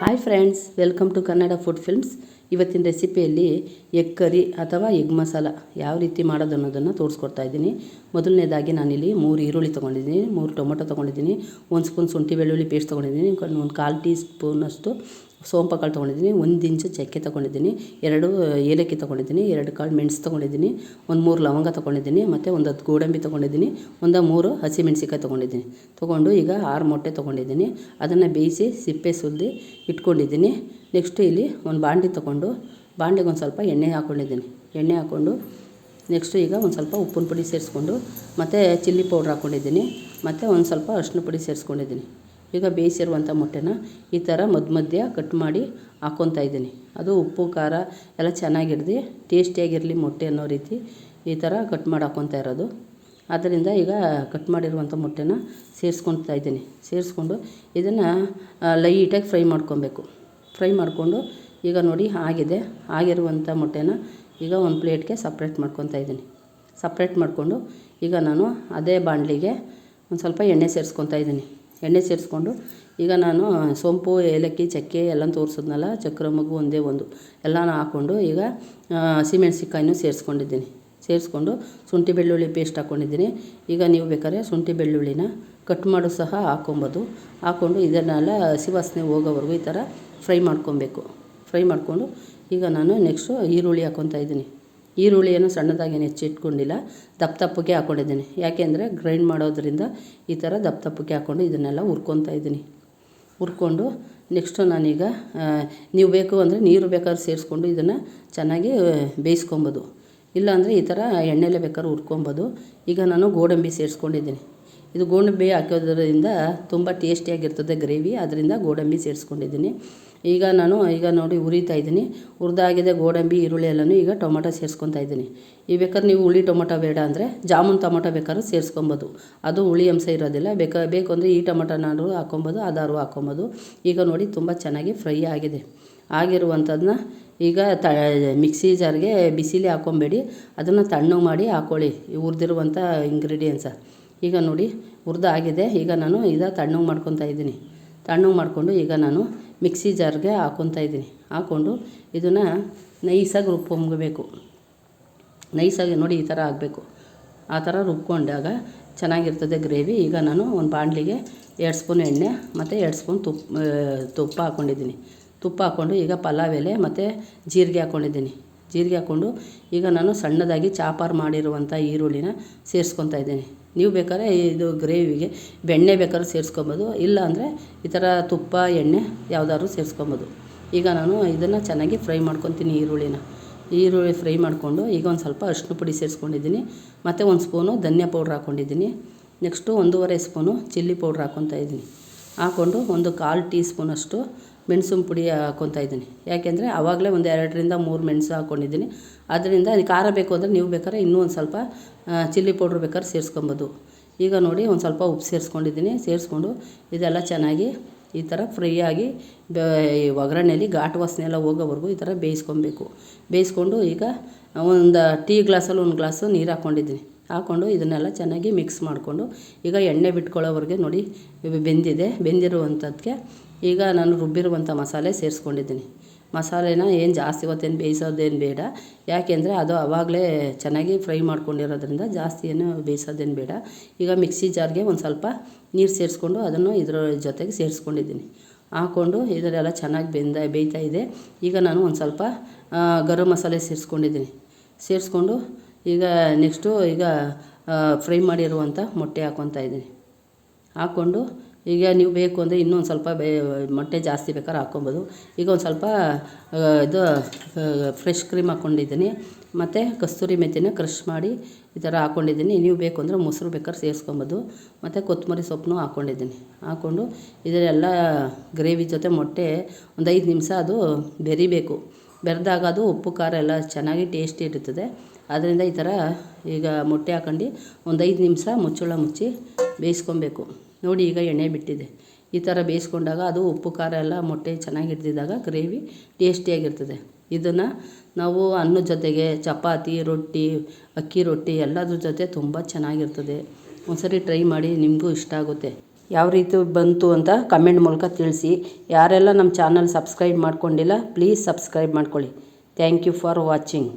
Hi friends welcome to Kannada food films ಇವತ್ತಿನ ರೆಸಿಪಿಯಲ್ಲಿ egg curry ಅಥವಾ ಎಗ್ ಮಸಾಲ ಯಾವ ರೀತಿ ಮಾಡೋದು ಅನ್ನೋದನ್ನು ತೋರಿಸ್ಕೊಡ್ತಾ ಇದ್ದೀನಿ. ಮೊದಲನೇದಾಗಿ ನಾನಿಲ್ಲಿ ಮೂರು ಈರುಳ್ಳಿ ತೊಗೊಂಡಿದ್ದೀನಿ, ಮೂರು ಟೊಮೊಟೊ ತೊಗೊಂಡಿದ್ದೀನಿ, ಒಂದು ಸ್ಪೂನ್ ಶುಂಠಿ ಬೆಳ್ಳುಳ್ಳಿ ಪೇಸ್ಟ್ ತೊಗೊಂಡಿದ್ದೀನಿ, ಒಂದು ಕಾಲು ಟೀ ಸ್ಪೂನಷ್ಟು ಸೋಂಪು ಕಾಳು ತೊಗೊಂಡಿದ್ದೀನಿ, ಒಂದು ಇಂಚು ಚಕ್ಕೆ ತೊಗೊಂಡಿದ್ದೀನಿ, ಎರಡು ಏಲಕ್ಕಿ ತೊಗೊಂಡಿದ್ದೀನಿ, ಎರಡು ಕಾಳು ಮೆಣಸು ತೊಗೊಂಡಿದ್ದೀನಿ, ಒಂದು ಮೂರು ಲವಂಗ ತೊಗೊಂಡಿದ್ದೀನಿ, ಮತ್ತು ಒಂದು ಹತ್ತು ಗೋಡಂಬಿ ತೊಗೊಂಡಿದ್ದೀನಿ, ಒಂದು ಮೂರು ಹಸಿಮೆಣ್ಸಿಕಾಯಿ ತೊಗೊಂಡಿದ್ದೀನಿ. ತೊಗೊಂಡು ಈಗ ಆರು ಮೊಟ್ಟೆ ತೊಗೊಂಡಿದ್ದೀನಿ, ಅದನ್ನು ಬೇಯಿಸಿ ಸಿಪ್ಪೆ ಸುಲಿದು ಇಟ್ಕೊಂಡಿದ್ದೀನಿ. ನೆಕ್ಸ್ಟು ಇಲ್ಲಿ ಒಂದು ಬಾಂಡಿ ತೊಗೊಂಡು, ಬಾಂಡಿಗೆ ಒಂದು ಸ್ವಲ್ಪ ಎಣ್ಣೆ ಹಾಕ್ಕೊಂಡಿದ್ದೀನಿ ಎಣ್ಣೆ ಹಾಕ್ಕೊಂಡು ನೆಕ್ಸ್ಟು ಈಗ ಒಂದು ಸ್ವಲ್ಪ ಉಪ್ಪಿನ ಪುಡಿ ಸೇರಿಸ್ಕೊಂಡು, ಮತ್ತು ಚಿಲ್ಲಿ ಪೌಡ್ರ್ ಹಾಕ್ಕೊಂಡಿದ್ದೀನಿ, ಮತ್ತು ಒಂದು ಸ್ವಲ್ಪ ಅರಿಶಿನ ಪುಡಿ ಸೇರಿಸ್ಕೊಂಡಿದ್ದೀನಿ. ಈಗ ಬೇಯಿಸಿರುವಂಥ ಮೊಟ್ಟೆನ ಈ ಥರ ಮಧ್ಯ ಮಧ್ಯ ಕಟ್ ಮಾಡಿ ಹಾಕ್ಕೊತಾ ಇದ್ದೀನಿ. ಅದು ಉಪ್ಪು, ಖಾರ ಎಲ್ಲ ಚೆನ್ನಾಗಿರ್ದು ಟೇಸ್ಟಿಯಾಗಿರಲಿ ಮೊಟ್ಟೆ ಅನ್ನೋ ರೀತಿ ಈ ಥರ ಕಟ್ ಮಾಡಿ ಹಾಕ್ಕೊತಾ ಇರೋದು. ಆದ್ದರಿಂದ ಈಗ ಕಟ್ ಮಾಡಿರುವಂಥ ಮೊಟ್ಟೆನ ಸೇರಿಸ್ಕೊತಾ ಇದ್ದೀನಿ. ಸೇರಿಸ್ಕೊಂಡು ಇದನ್ನು ಲೈಟಾಗಿ ಫ್ರೈ ಮಾಡ್ಕೊಬೇಕು. ಫ್ರೈ ಮಾಡಿಕೊಂಡು ಈಗ ನೋಡಿ ಆಗಿದೆ. ಆಗಿರುವಂಥ ಮೊಟ್ಟೆನ ಈಗ ಒಂದು ಪ್ಲೇಟ್ಗೆ ಸಪ್ರೇಟ್ ಮಾಡ್ಕೊತಾ ಇದ್ದೀನಿ. ಸಪ್ರೇಟ್ ಮಾಡಿಕೊಂಡು ಈಗ ನಾನು ಅದೇ ಬಾಣಲಿಗೆ ಒಂದು ಸ್ವಲ್ಪ ಎಣ್ಣೆ ಸೇರಿಸ್ಕೊತಾ ಇದ್ದೀನಿ. ಎಣ್ಣೆ ಸೇರಿಸ್ಕೊಂಡು ಈಗ ನಾನು ಸೋಂಪು, ಏಲಕ್ಕಿ, ಚಕ್ಕೆ ಎಲ್ಲ ತೋರಿಸಿದ್ನಲ್ಲ, ಚಕ್ರ ಮಗು ಒಂದೇ ಒಂದು. ಎಲ್ಲನೂ ಹಾಕ್ಕೊಂಡು ಈಗ ಹಸಿಮೆಣ್ಸಿಕಾಯಿನೂ ಸೇರಿಸ್ಕೊಂಡಿದ್ದೀನಿ. ಸೇರಿಸ್ಕೊಂಡು ಶುಂಠಿ ಬೆಳ್ಳುಳ್ಳಿ ಪೇಸ್ಟ್ ಹಾಕ್ಕೊಂಡಿದ್ದೀನಿ. ಈಗ ನೀವು ಬೇಕಾದ್ರೆ ಶುಂಠಿ ಬೆಳ್ಳುಳ್ಳಿನ ಕಟ್ ಮಾಡು ಸಹ ಹಾಕ್ಕೊಬೋದು. ಹಾಕ್ಕೊಂಡು ಇದನ್ನೆಲ್ಲ ಹಸಿ ವಾಸನೆ ಹೋಗೋವರೆಗೂ ಈ ಥರ ಫ್ರೈ ಮಾಡ್ಕೊಬೇಕು. ಫ್ರೈ ಮಾಡಿಕೊಂಡು ಈಗ ನಾನು ನೆಕ್ಸ್ಟು ಈರುಳ್ಳಿ ಹಾಕ್ಕೊತಾ ಇದ್ದೀನಿ. ಈರುಳ್ಳಿಯನ್ನು ಸಣ್ಣದಾಗಿ ಹೆಚ್ಚಿಟ್ಕೊಂಡಿಲ್ಲ ದಪ್ಪ ದಪ್ಪಗೆ ಹಾಕ್ಕೊಂಡಿದ್ದೀನಿ ಯಾಕೆಂದರೆ ಗ್ರೈಂಡ್ ಮಾಡೋದ್ರಿಂದ ಈ ಥರ ದಪ್ಪ ದಪ್ಪಗೆ ಹಾಕ್ಕೊಂಡು ಇದನ್ನೆಲ್ಲ ಹುರ್ಕೊತಾ ಇದ್ದೀನಿ. ಹುರ್ಕೊಂಡು ನೆಕ್ಸ್ಟು ನಾನೀಗ ನೀವು ಬೇಕು ಅಂದರೆ ನೀರು ಬೇಕಾದ್ರೆ ಸೇರಿಸ್ಕೊಂಡು ಇದನ್ನು ಚೆನ್ನಾಗಿ ಬೇಯಿಸ್ಕೊಬೋದು. ಇಲ್ಲಾಂದರೆ ಈ ಥರ ಎಣ್ಣೆಲೇ ಬೇಕಾದ್ರೆ ಹುರ್ಕೊಬೋದು. ಈಗ ನಾನು ಗೋಡಂಬಿ ಸೇರಿಸ್ಕೊಂಡಿದ್ದೀನಿ. ಇದು ಗೋಡಂಬಿ ಹಾಕೋದ್ರಿಂದ ತುಂಬ ಟೇಸ್ಟಿಯಾಗಿರ್ತದೆ ಗ್ರೇವಿ. ಅದರಿಂದ ಗೋಡಂಬಿ ಸೇರಿಸ್ಕೊಂಡಿದ್ದೀನಿ. ಈಗ ನಾನು, ಈಗ ನೋಡಿ ಹುರಿತಾ ಇದ್ದೀನಿ. ಹುರಿದಾಗಿದೆ ಗೋಡಂಬಿ, ಈರುಳ್ಳಿ ಎಲ್ಲನೂ ಈಗ ಟೊಮೊಟೊ ಸೇರಿಸ್ಕೊತಾ ಇದ್ದೀನಿ. ಈ ಬೇಕಾದ್ರೆ ನೀವು ಹುಳಿ ಟೊಮೊಟೊ ಬೇಡ ಅಂದರೆ ಜಾಮೂನ್ ಟೊಮೊಟೊ ಬೇಕಾದ್ರೂ ಸೇರಿಸ್ಕೊಬೋದು. ಅದು ಹುಳಿ ಅಂಶ ಇರೋದಿಲ್ಲ. ಬೇಕಾ ಬೇಕು ಅಂದರೆ ಈ ಟೊಮೊಟೊನಾದ್ರು ಹಾಕ್ಕೊಬೋದು ಅದಾರು ಹಾಕ್ಕೊಬೋದು ಈಗ ನೋಡಿ ತುಂಬ ಚೆನ್ನಾಗಿ ಫ್ರೈ ಆಗಿದೆ. ಆಗಿರುವಂಥದ್ದನ್ನ ಈಗ ತ, ಮಿಕ್ಸಿ ಜಾರ್ಗೆ ಬಿಸಿಲಿ ಹಾಕ್ಕೊಬೇಡಿ ಅದನ್ನು ತಣ್ಣಗೆ ಮಾಡಿ ಹಾಕ್ಕೊಳ್ಳಿ ಹುರಿದಿರುವಂಥ ಇಂಗ್ರೀಡಿಯೆಂಟ್ಸ. ಈಗ ನೋಡಿ ಹುರಿದಾಗಿದೆ ಈಗ ನಾನು ಈಗ ತಣ್ಣಗೆ ಮಾಡ್ಕೊತಾ ಇದ್ದೀನಿ. ತಣ್ಣಗೆ ಮಾಡಿಕೊಂಡು ಈಗ ನಾನು ಮಿಕ್ಸಿ ಜಾರ್ಗೆ ಹಾಕ್ಕೊತಾ ಇದ್ದೀನಿ. ಹಾಕ್ಕೊಂಡು ಇದನ್ನು ನೈಸಾಗಿ ರುಬ್ಕೊಂಬೇಕು. ನೈಸಾಗಿ ನೋಡಿ ಈ ಥರ ಆಗಬೇಕು. ಆ ಥರ ರುಬ್ಕೊಂಡಾಗ ಚೆನ್ನಾಗಿರ್ತದೆ ಗ್ರೇವಿ. ಈಗ ನಾನು ಒಂದು ಬಾಣಲಿಗೆ ಎರಡು ಸ್ಪೂನ್ ಎಣ್ಣೆ ಮತ್ತು ಎರಡು ಸ್ಪೂನ್ ತುಪ್ಪ ತುಪ್ಪ ಹಾಕ್ಕೊಂಡಿದ್ದೀನಿ ತುಪ್ಪ ಹಾಕ್ಕೊಂಡು ಈಗ ಪಲಾವ್ ಎಲೆ ಮತ್ತು ಜೀರಿಗೆ ಹಾಕ್ಕೊಂಡಿದ್ದೀನಿ ಜೀರಿಗೆ ಹಾಕ್ಕೊಂಡು ಈಗ ನಾನು ಸಣ್ಣದಾಗಿ ಚಾಪಾರ್ ಮಾಡಿರುವಂಥ ಈರುಳ್ಳಿನ ಸೇರಿಸ್ಕೊತಾ ಇದ್ದೀನಿ. ನೀವು ಬೇಕಾದ್ರೆ ಇದು ಗ್ರೇವಿಗೆ ಬೆಣ್ಣೆ ಬೇಕಾದ್ರೂ ಸೇರಿಸ್ಕೊಬೋದು, ಇಲ್ಲ ಅಂದರೆ ಈ ಥರ ತುಪ್ಪ, ಎಣ್ಣೆ ಯಾವುದಾದ್ರು ಸೇರಿಸ್ಕೊಬೋದು. ಈಗ ನಾನು ಇದನ್ನು ಚೆನ್ನಾಗಿ ಫ್ರೈ ಮಾಡ್ಕೊತೀನಿ ಈರುಳ್ಳಿನ. ಈರುಳ್ಳಿ ಫ್ರೈ ಮಾಡಿಕೊಂಡು ಈಗ ಒಂದು ಸ್ವಲ್ಪ ಅರಿಶಿನ ಪುಡಿ ಸೇರಿಸ್ಕೊಂಡಿದ್ದೀನಿ, ಮತ್ತು ಒಂದು ಸ್ಪೂನು ಧನಿಯಾ ಪೌಡ್ರ್ ಹಾಕ್ಕೊಂಡಿದ್ದೀನಿ, ನೆಕ್ಸ್ಟು ಒಂದೂವರೆ ಸ್ಪೂನು ಚಿಲ್ಲಿ ಪೌಡ್ರ್ ಹಾಕ್ಕೊತಾ ಇದ್ದೀನಿ. ಹಾಕ್ಕೊಂಡು ಒಂದು ಕಾಲು ಟೀ ಸ್ಪೂನಷ್ಟು ಮೆಣಸಿನ ಪುಡಿ ಹಾಕ್ಕೊತಾ ಇದ್ದೀನಿ. ಯಾಕೆಂದರೆ ಆವಾಗಲೇ ಒಂದು ಎರಡರಿಂದ ಮೂರು ಮೆಣಸು ಹಾಕ್ಕೊಂಡಿದ್ದೀನಿ ಅದರಿಂದ ಖಾರ ಬೇಕು ಅಂದರೆ ನೀವು ಬೇಕಾದ್ರೆ ಇನ್ನೂ ಒಂದು ಸ್ವಲ್ಪ ಚಿಲ್ಲಿ ಪೌಡ್ರ್ ಬೇಕಾದ್ರೆ ಸೇರಿಸ್ಕೊಬೋದು. ಈಗ ನೋಡಿ ಒಂದು ಸ್ವಲ್ಪ ಉಪ್ಪು ಸೇರಿಸ್ಕೊಂಡಿದ್ದೀನಿ. ಸೇರಿಸ್ಕೊಂಡು ಇದೆಲ್ಲ ಚೆನ್ನಾಗಿ ಈ ಥರ ಫ್ರೈ ಆಗಿ ಬ ಒಗ್ಗರಣೆಲಿ ಘಾಟ್ ವಾಸನೆ ಎಲ್ಲ ಹೋಗೋವರೆಗೂ ಈ ಥರ ಬೇಯಿಸ್ಕೊಬೇಕು. ಬೇಯಿಸ್ಕೊಂಡು ಈಗ ಒಂದು ಟೀ ಗ್ಲಾಸಲ್ಲಿ ಒಂದು ಗ್ಲಾಸು ನೀರು ಹಾಕ್ಕೊಂಡಿದ್ದೀನಿ ಹಾಕ್ಕೊಂಡು ಇದನ್ನೆಲ್ಲ ಚೆನ್ನಾಗಿ ಮಿಕ್ಸ್ ಮಾಡಿಕೊಂಡು ಈಗ ಎಣ್ಣೆ ಬಿಟ್ಕೊಳ್ಳೋವರೆಗೆ ನೋಡಿ ಬೆಂದಿದೆ. ಬೆಂದಿರುವಂಥದ್ದಕ್ಕೆ ಈಗ ನಾನು ರುಬ್ಬಿರುವಂಥ ಮಸಾಲೆ ಸೇರಿಸ್ಕೊಂಡಿದ್ದೀನಿ. ಮಸಾಲೆನ ಏನು ಜಾಸ್ತಿ ಹೊತ್ತೇನು ಬೇಯಿಸೋದೇನು ಬೇಡ. ಯಾಕೆಂದರೆ ಅದು ಆವಾಗಲೇ ಚೆನ್ನಾಗಿ ಫ್ರೈ ಮಾಡ್ಕೊಂಡಿರೋದ್ರಿಂದ ಜಾಸ್ತಿ ಏನು ಬೇಯಿಸೋದೇನು ಬೇಡ. ಈಗ ಮಿಕ್ಸಿ ಜಾರ್ಗೆ ಒಂದು ಸ್ವಲ್ಪ ನೀರು ಸೇರಿಸ್ಕೊಂಡು ಅದನ್ನು ಇದರ ಜೊತೆಗೆ ಸೇರಿಸ್ಕೊಂಡಿದ್ದೀನಿ. ಹಾಕ್ಕೊಂಡು ಇದರೆಲ್ಲ ಚೆನ್ನಾಗಿ ಬೆಂದ, ಬೇಯ್ತಾ ಇದೆ. ಈಗ ನಾನು ಒಂದು ಸ್ವಲ್ಪ ಗರಂ ಮಸಾಲೆ ಸೇರಿಸ್ಕೊಂಡಿದ್ದೀನಿ. ಸೇರಿಸ್ಕೊಂಡು ಈಗ ನೆಕ್ಸ್ಟು ಈಗ ಫ್ರೈ ಮಾಡಿರುವಂಥ ಮೊಟ್ಟೆ ಹಾಕ್ಕೊತಾ ಇದ್ದೀನಿ. ಹಾಕ್ಕೊಂಡು ಈಗ ನೀವು ಬೇಕು ಅಂದರೆ ಇನ್ನೂ ಒಂದು ಸ್ವಲ್ಪ ಬೇ, ಮೊಟ್ಟೆ ಜಾಸ್ತಿ ಬೇಕಾದ್ರೆ ಹಾಕ್ಕೊಬೋದು. ಈಗ ಒಂದು ಸ್ವಲ್ಪ ಇದು ಫ್ರೆಶ್ ಕ್ರೀಮ್ ಹಾಕ್ಕೊಂಡಿದ್ದೀನಿ. ಮತ್ತು ಕಸ್ತೂರಿ ಮೆಥಿನ ಕ್ರಷ್ ಮಾಡಿ ಈ ಥರ ಹಾಕ್ಕೊಂಡಿದ್ದೀನಿ. ನೀವು ಬೇಕು ಅಂದರೆ ಮೊಸರು ಬೇಕಾದ್ರೆ ಸೇರಿಸ್ಕೊಬೋದು. ಮತ್ತು ಕೊತ್ತಂಬರಿ ಸೊಪ್ಪನ್ನು ಹಾಕ್ಕೊಂಡಿದ್ದೀನಿ. ಹಾಕ್ಕೊಂಡು ಇದರೆಲ್ಲ ಗ್ರೇವಿ ಜೊತೆ ಮೊಟ್ಟೆ ಒಂದು ಐದು ನಿಮಿಷ ಅದು ಬೆರಿಬೇಕು. ಬೆರೆದಾಗ ಅದು ಉಪ್ಪು ಖಾರ ಎಲ್ಲ ಚೆನ್ನಾಗಿ ಟೇಸ್ಟಿ ಇರುತ್ತದೆ ಆದ್ದರಿಂದ ಈ ಥರ ಈಗ ಮೊಟ್ಟೆ ಹಾಕೊಂಡು ಒಂದು ಐದು ನಿಮಿಷ ಮುಚ್ಚಳ ಮುಚ್ಚಿ ಬೇಯಿಸ್ಕೊಬೇಕು. ನೋಡಿ ಈಗ ಎಣ್ಣೆ ಬಿಟ್ಟಿದೆ. ಈ ಥರ ಬೇಯಿಸ್ಕೊಂಡಾಗ ಅದು ಉಪ್ಪು, ಖಾರ ಎಲ್ಲ ಮೊಟ್ಟೆ ಚೆನ್ನಾಗಿ ಹಿಡ್ದಿದ್ದಾಗ ಗ್ರೇವಿ ಟೇಸ್ಟಿಯಾಗಿರ್ತದೆ ಇದನ್ನು ನಾವು ಅನ್ನದ ಜೊತೆಗೆ ಚಪಾತಿ, ರೊಟ್ಟಿ, ಅಕ್ಕಿ ರೊಟ್ಟಿ ಎಲ್ಲದ್ರ ಜೊತೆ ತುಂಬ ಚೆನ್ನಾಗಿರ್ತದೆ. ಒಂದ್ಸರಿ ಟ್ರೈ ಮಾಡಿ ನಿಮಗೂ ಇಷ್ಟ ಆಗುತ್ತೆ. ಯಾವ ರೀತಿ ಬಂತು ಅಂತ ಕಮೆಂಟ್ ಮೂಲಕ ತಿಳಿಸಿ. ಯಾರೆಲ್ಲ ನಮ್ಮ ಚಾನಲ್ ಸಬ್ಸ್ಕ್ರೈಬ್ ಮಾಡ್ಕೊಂಡಿಲ್ಲ, ಪ್ಲೀಸ್ ಸಬ್ಸ್ಕ್ರೈಬ್ ಮಾಡ್ಕೊಳ್ಳಿ. Thank you for watching